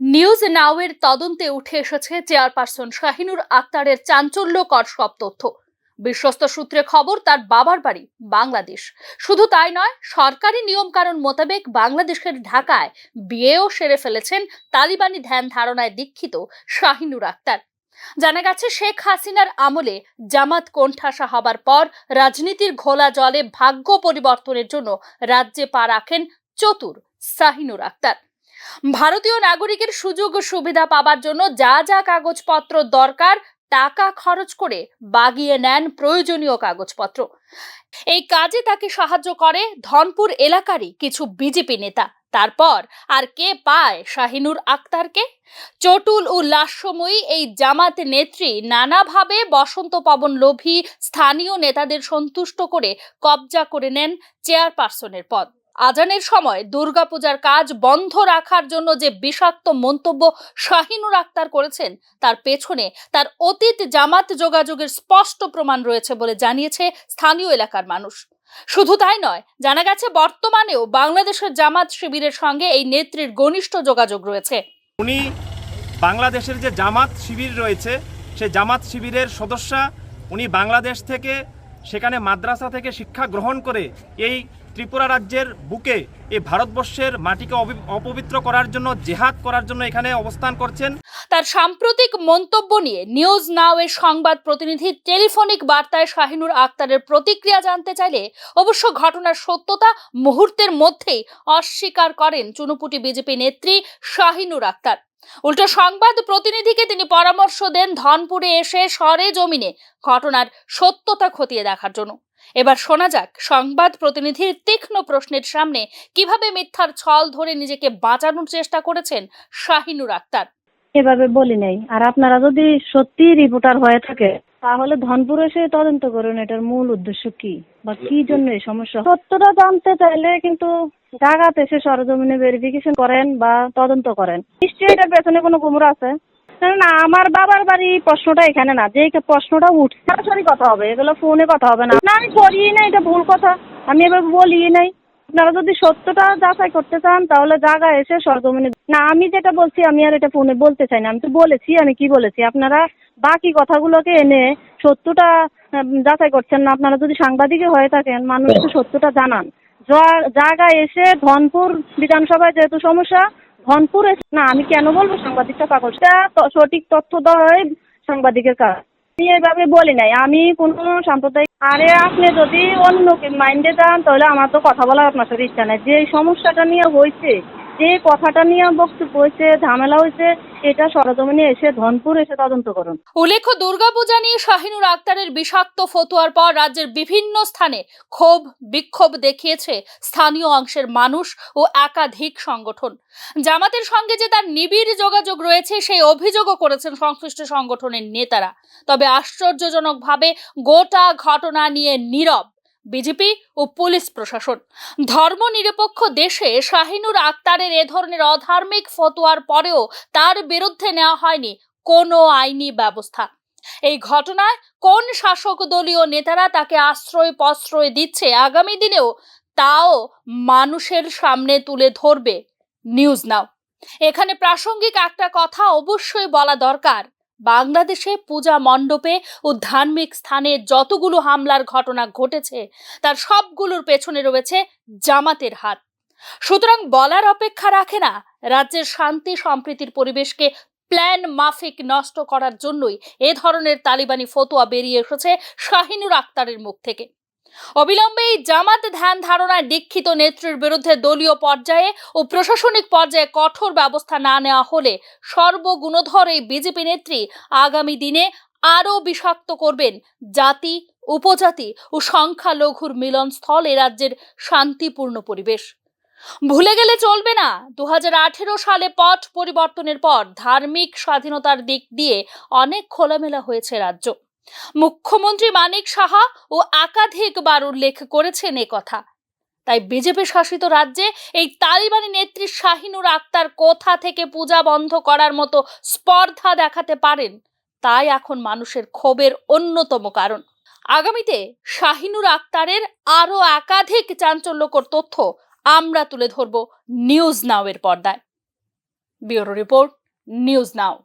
News নাওয়ের তদন্তে উঠে এসেছে চেয়ারপারসন শাহিনুর আক্তারের চাঞ্চল্যকর সব তথ্য। বিশ্বস্ত সূত্রে খবর, তার বাবার বাড়ি বাংলাদেশ। শুধু তাই নয়, সরকারি নিয়মকানুন মোতাবেক বাংলাদেশের ঢাকায় বিয়েও সেরে ফেলেছেন তালিবানি ধ্যান ধারণায় দীক্ষিত শাহিনুর আক্তার। জানা গেছে, শেখ হাসিনার আমলে জামাত কোণঠাসা হবার পর রাজনীতির ঘোলা জলে ভাগ্য পরিবর্তনের জন্য রাজ্যে পা রাখেন চতুর শাহিনুর আক্তার। ভারতীয় নাগরিকের সুযোগ সুবিধা পাবার জন্য যা যা কাগজপত্র দরকার টাকা খরচ করে বাগিয়ে নেন প্রয়োজনীয় কাগজপত্র। এই কাজে তাকে সাহায্য করে ধনপুর এলাকারই কিছু বিজেপি নেতা। তারপর আর কে পায় শাহিনুর আক্তারকে? চটুল ও লাস্যময়ী এই জামাত নেত্রী নানাভাবে বসন্ত পবন লোভী স্থানীয় নেতাদের সন্তুষ্ট করে কবজা করে নেন চেয়ারপারসনের পদ। আজানের সময় দুর্গাপূজার কাজ বন্ধ রাখার জন্য যে বিষাক্ত মন্তব্য শাহিনুর আক্তার করেছেন, তার পেছনে তার অতীত জামাত যোগাযোগের স্পষ্ট প্রমাণ রয়েছে বলে জানিয়েছে স্থানীয় এলাকার মানুষ। শুধু তাই নয়, জানা গেছে বর্তমানেও বাংলাদেশের জামাত শিবিরের সঙ্গে এই নেত্রীর ঘনিষ্ঠ যোগাযোগ রয়েছে। উনি বাংলাদেশের যে জামাত শিবির রয়েছে, সে জামাত শিবিরের সদস্যা উনি বাংলাদেশ থেকে সেখানে মাদ্রাসা থেকে শিক্ষা গ্রহণ করে এই ত্রিপুরা রাজ্যের বুকে এই ভারতবর্ষের মাটিকে অপবিত্র করার জন্য, জেহাদ করার জন্য এখানে অবস্থান করছেন। তার সাম্প্রতিক মন্তব্য নিয়ে নিউজ নাও এর সংবাদ প্রতিনিধি টেলিফোনিক বার্তায় শাহিনুর আক্তারের প্রতিক্রিয়া জানতে চাইলে অবশ্য ঘটনার সত্যতা মুহূর্তের মধ্যেই অস্বীকার করেন চুনুপুটি বিজেপি নেত্রী শাহিনুর আক্তার। উল্টো সংবাদ প্রতিনিধিকে তিনি পরামর্শ দেন ধনপুরে এসে সরে জমিনে ঘটনার সত্যতা খতিয়ে দেখার জন্য। এবার শোনা যাক, সংবাদ প্রতিনিধির তীক্ষ্ণ প্রশ্নের সামনে কীভাবে মিথ্যার ছল ধরে নিজেকে বাঁচানোর চেষ্টা করেছেন শাহিনুর আক্তার। এভাবে বলি নাই। আর আপনারা যদি সত্যি রিপোর্টার হয়ে থাকে, তাহলে ধনপুর এসে তদন্ত করুন, এটার মূল উদ্দেশ্য কি বা কি জন্য এই সমস্যা? সত্যটা জানতে চাইলে কিন্তু জায়গাতে এসে সরজমিনে ভেরিফিকেশন করেন বা তদন্ত করেন। নিশ্চয়ই এটার পেছনে কোনো কুমড়ো আছে। না, আমার বাবার বাড়ি প্রশ্নটা এখানে না। যে প্রশ্নটা উঠছে সরাসরি কথা হবে এগুলো ফোনে কথা হবে না। না আমি করিই না এটা ভুল কথা। আমি এবার বলিই নাই। আপনারা যদি সত্যটা যাচাই করতে চান তাহলে জায়গা এসে সরজমিনে না আমি যেটা বলছি আমি আর এটা ফোনে বলতে চাই না। আমি তো বলেছি আমি কি বলেছি? আপনারা বাকি কথাগুলোকে এনে সত্যটা যাচাই করছেন না। আপনারা যদি সাংবাদিক হয়ে থাকেন মানুষকে সত্যটা জানান। জায়গায় এসে ধনপুর বিধানসভায় যেহেতু সমস্যা ধনপুর না, আমি কেন বলব? সাংবাদিকটা পাগল। সঠিক তথ্য দেয় সাংবাদিকের কাজ আমি এভাবে বলি নাই। আমি কোনো সাম্প্রদায়িক আরে আপনি যদি অন্য মাইন্ডে যান তাহলে আমার তো কথা বলার আপনার সাথে ইচ্ছা নাই। যে সমস্যাটা নিয়ে হয়েছে যে কথাটা নিয়ে বক্তব্য হয়েছে, ঝামেলা হয়েছে এটা সরজমিনে এসে ধনপুর এসে তদন্ত করুন। উল্লেখ্য, দুর্গাপূজা নিয়ে শাহিনুর আক্তারের বিষাক্ত ফতোয়ার পর রাজ্যের বিভিন্ন স্থানে ক্ষোভ, বিক্ষোভ দেখিয়েছে স্থানীয় অংশের মানুষ ও একাধিক সংগঠন। জামাতের সঙ্গে যে তার নিবিড় যোগাযোগ রয়েছে, সেই অভিযোগও করেছেন সংশ্লিষ্ট সংগঠনের নেতারা। তবে আশ্চর্যজনকভাবে গোটা ঘটনা নিয়ে নীরব। বিজেপি ও পুলিশ প্রশাসন। ধর্মনিরপেক্ষ দেশে শাহিনুর আক্তারের এ ধরনের অধার্মিক ফতোয়ার পরেও তার বিরুদ্ধে নেওয়া হয়নি কোনো আইনি ব্যবস্থা। এই ঘটনায় কোন শাসক দলীয় নেতারা তাকে আশ্রয় প্রশ্রয় দিচ্ছে আগামী দিনেও তাও মানুষের সামনে তুলে ধরবে। News now. এখানে প্রাসঙ্গিক একটা কথা অবশ্যই বলা দরকার। বাংলাদেশে পূজা মণ্ডপে ও ধার্মিক স্থানে যতগুলো হামলার ঘটনা ঘটেছে, তার সবগুলোর পেছনে রয়েছে জামাতের হাত। সুতরাং বলার অপেক্ষা রাখে না, রাজ্যের শান্তি সম্প্রীতির পরিবেশকে প্ল্যান মাফিক নষ্ট করার জন্যই এ ধরনের তালিবানি ফতোয়া বেরিয়ে এসেছে শাহিনুর আক্তারের মুখ থেকে। অবিলম্বে এই জামাত ধ্যান ধারণায় দীক্ষিত নেত্রীর বিরুদ্ধে দলীয় পর্যায়ে ও প্রশাসনিক পর্যায়ে কঠোর ব্যবস্থা না নেওয়া হলে সর্বগুণধর এই বিজেপি নেত্রী আগামী দিনে আরও বিষাক্ত করবেন জাতি, উপজাতি ও সংখ্যালঘুর মিলনস্থল এ রাজ্যের শান্তিপূর্ণ পরিবেশ। ভুলে গেলে চলবে না। দু হাজার আঠেরো সালে পথ পরিবর্তনের পর ধার্মিক স্বাধীনতার দিক দিয়ে অনেক খোলামেলা হয়েছে রাজ্য। মুখ্যমন্ত্রী মানিক সাহা ও একাধিকবার উল্লেখ করেছেন কথা। তাই বিজেপি শাসিত রাজ্যে এই তালিবানি নেত্রী শাহিনুর আক্তার কোথা থেকে পূজা বন্ধ করার মতো স্পর্ধা দেখাতে পারেন, তাই এখন মানুষের ক্ষোভের অন্যতম কারণ। আগামীতে শাহিনুর আক্তারের আরও একাধিক চাঞ্চল্যকর তথ্য আমরা তুলে ধরব নিউজ নাও এর পর্দায়। Bureau report, news now.